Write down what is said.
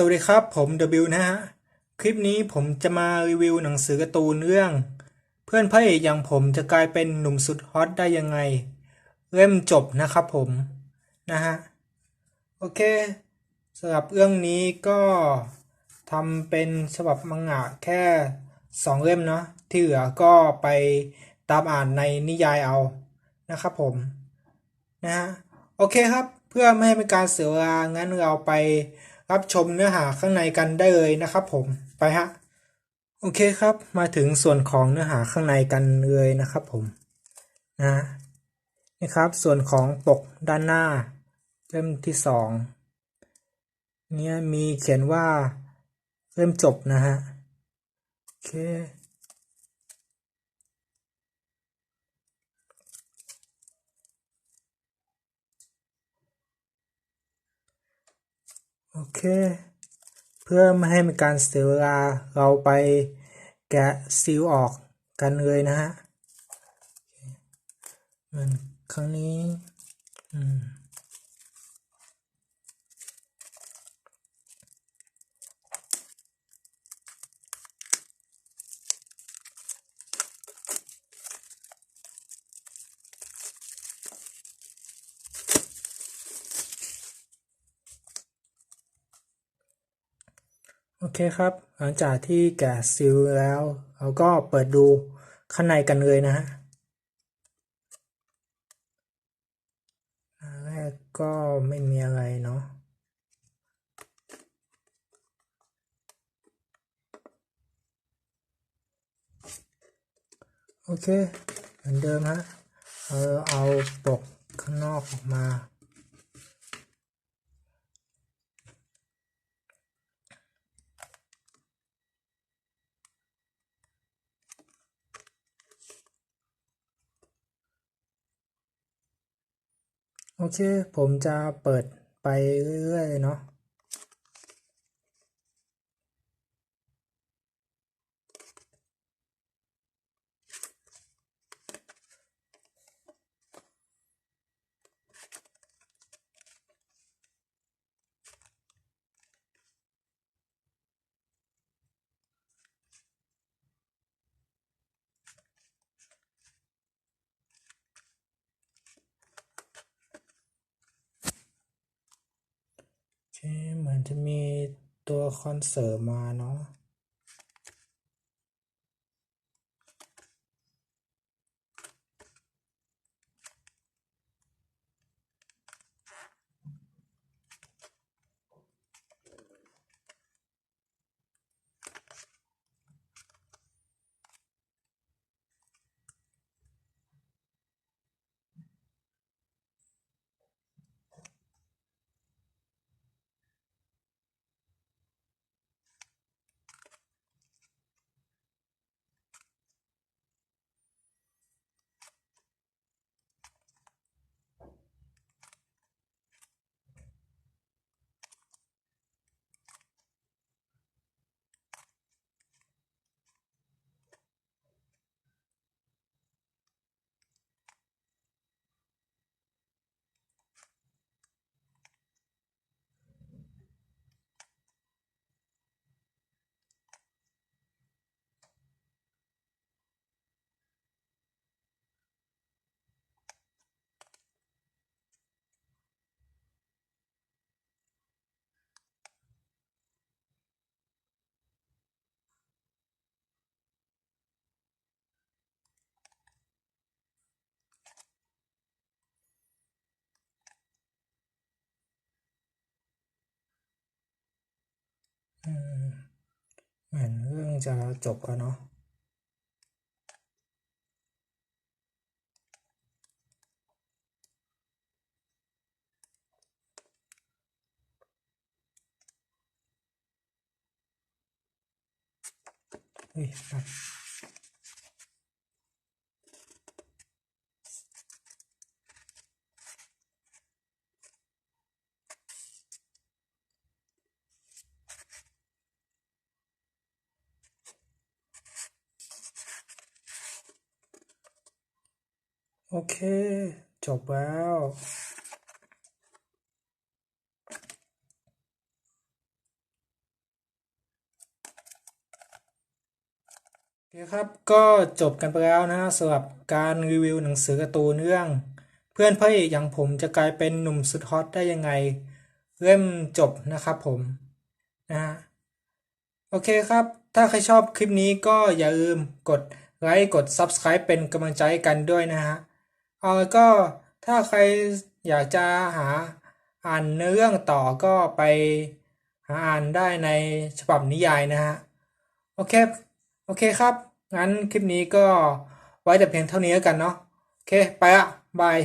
สวัสดีครับ ผม W นะฮะ คลิปนี้ผมจะมารีวิวหนังสือการ์ตูนเรื่อง เพื่อนพระเอกอย่างผมจะกลายเป็นหนุ่มสุดฮอตได้ยังไง เล่มจบนะครับผมนะฮะ โอเคสำหรับเรื่องนี้ก็ทำเป็นฉบับมังงะแค่สองเล่มเนาะที่เหลือก็ไปตามอ่านในนิยายเอานะครับผมนะฮะ โอเคครับเพื่อไม่ให้เป็นการเสียเวลางั้นเราไป รับชมเนื้อหาข้างในกันได้เลยนะครับ ผมไปฮะโอเคครับ มาถึงส่วนของเนื้อหาข้างในกันเลยนะครับ ผมนะนี่ครับ ส่วนของปกด้านหน้าเล่มที่สองเนี่ยมีเขียนว่าเล่มจบนะฮะโอเค โอเค เพื่อไม่ให้มีการเสียเวลาเราไปแกะซีลออกกันเลยนะฮะเหมือนครั้งนี้ อืม โอเคครับ หลังจากที่แกะซีลแล้วเราก็เปิดดูข้างในกันเลยนะฮะแรกก็ไม่มีอะไรเนาะโอเค เหมือนเดิมฮะเราเอาปกข้างนอกออกมา โอเค ผมจะเปิดไปเรื่อยๆเนาะ จะมีตัวคอนเสิร์ตมาเนาะ เหมือนเรื่องจะจบแล้วเนาะเฮ้ย โอเค จบแล้วโอเคครับ ก็จบกันไปแล้วนะฮะสำหรับการรีวิวหนังสือการ์ตูนเรื่อง เพื่อนพระเอกอย่างผมจะกลายเป็นหนุ่มสุดฮอตได้ยังไงเริ่มจบนะครับผมนะฮะโอเคครับ ถ้าใครชอบคลิปนี้ก็อย่าลืมกดไลค์กด Subscribe เป็นกำลังใจกันด้วยนะฮะ เอาแล้วก็ถ้าใครอยากจะหาอ่านเนื้อเรื่องต่อก็ไปหาอ่านได้ในฉบับนิยายนะฮะ โอเค โอเคครับ งั้นคลิปนี้ก็ไว้แต่เพียงเท่านี้แล้วกันเนาะ โอเค ไปละบาย